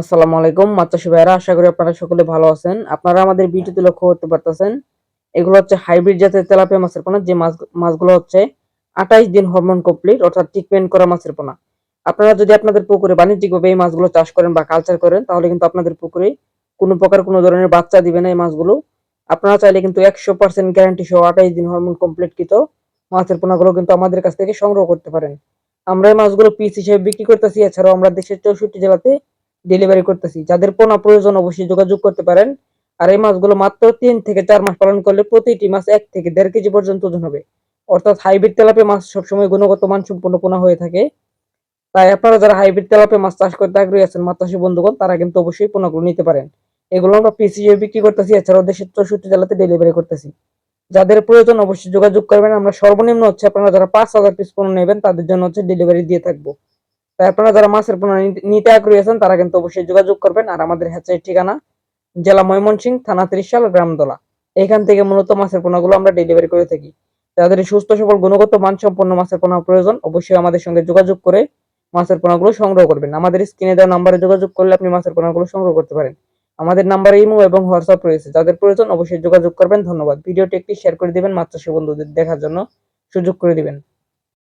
আসসালামু আলাইকুম মাত্রাসী ভাইরা আশা করি আপনারা সকলে ভালো আছেন। আপনারা আমাদের ভিডিওতে লক্ষ্য করতে পারতেছেন, এগুলো হচ্ছে হাইব্রিড জাতের তেলাপিয়া মাছের পোনা, যে মাছ মাছগুলো হচ্ছে আঠাইশ দিন হরমোন কমপ্লিট অর্থাৎ ট্রিটমেন্ট করা মাছের পোনা। আপনারা যদি আপনাদের পুকুরে বাণিজ্যিকভাবে এই মাছগুলো চাষ করেন বা কালচার করেন, তাহলে কিন্তু আপনাদের পুকুরে কোনো প্রকার কোনো ধরনের বাচ্চা দিবে না এই মাছগুলো। আপনারা চাইলে কিন্তু একশো পার্সেন্ট গ্যারান্টি সহ আঠাইশ দিন হরমোন কমপ্লিট কৃত মাছের পোনাগুলো কিন্তু আমাদের কাছ থেকে সংগ্রহ করতে পারেন। আমরা এই মাছগুলো পিস হিসেবে বিক্রি করতেছি, এছাড়াও আমরা দেশের চৌষট্টি জেলাতে ডেলিভারি করতেছি। যাদের পোনা প্রয়োজন অবশ্যই যোগাযোগ করতে পারেন। আর এই মাছগুলো মাত্র তিন থেকে চার মাস পালন করলে প্রতিটি মাছ এক থেকে দেড় কেজি পর্যন্ত ওজন হবে। অর্থাৎ হাইব্রিড তেলাপিয়া মাছ সবসময় গুণগত মান সম্পন্ন পোনা হয়ে থাকে। তাই আপনারা যারা হাইব্রিড তেলাপিয়া মাছ চাষ করতে আগ্রহী আছেন মাতাসী বন্ধুগণ, তারা কিন্তু অবশ্যই পোনাগুলো নিতে পারেন। এগুলো আমরা পিস বিক্রি করতেছি, এছাড়াও দেশের চৌষট্টি জেলাতে ডেলিভারি করতেছি। যাদের প্রয়োজন অবশ্যই যোগাযোগ করবেন। আমরা সর্বনিম্ন হচ্ছে আপনারা যারা পাঁচ হাজার পিস পণ্য নেবেন, তাদের জন্য হচ্ছে ডেলিভারি দিয়ে থাকব। তাই আপনারা যারা মাছের পোনা নিতে- আগ্রহী আছেন, তারা কিন্তু অবশ্যই যোগাযোগ করবেন। আর আমাদের হ্যাচারির ঠিকানা জেলা ময়মনসিংহ থানা ত্রিশাল গ্রামদলা এখান থেকে মূলত মাছের পোনাগুলো আমরা ডেলিভারি করে থাকি। যাদের সুস্থ সবল, গুণগত, মানসম্পন্ন মাছের পোনা প্রয়োজন, অবশ্যই আমাদের সঙ্গে যোগাযোগ করে মাছের পোনাগুলো সংগ্রহ করবেন। আমাদের স্ক্রিনে দেওয়া নাম্বারে যোগাযোগ করলে আপনি মাছের পোনাগুলো সংগ্রহ করতে পারেন। আমাদের নাম্বারে ইমো এবং হোয়াটসঅ্যাপ রয়েছে। যাদের প্রয়োজন অবশ্যই যোগাযোগ করবেন। ধন্যবাদ। ভিডিওটি একটি শেয়ার করে দিবেন। মাত্র বন্ধুদের দেখার জন্য সুযোগ করে দিবেন।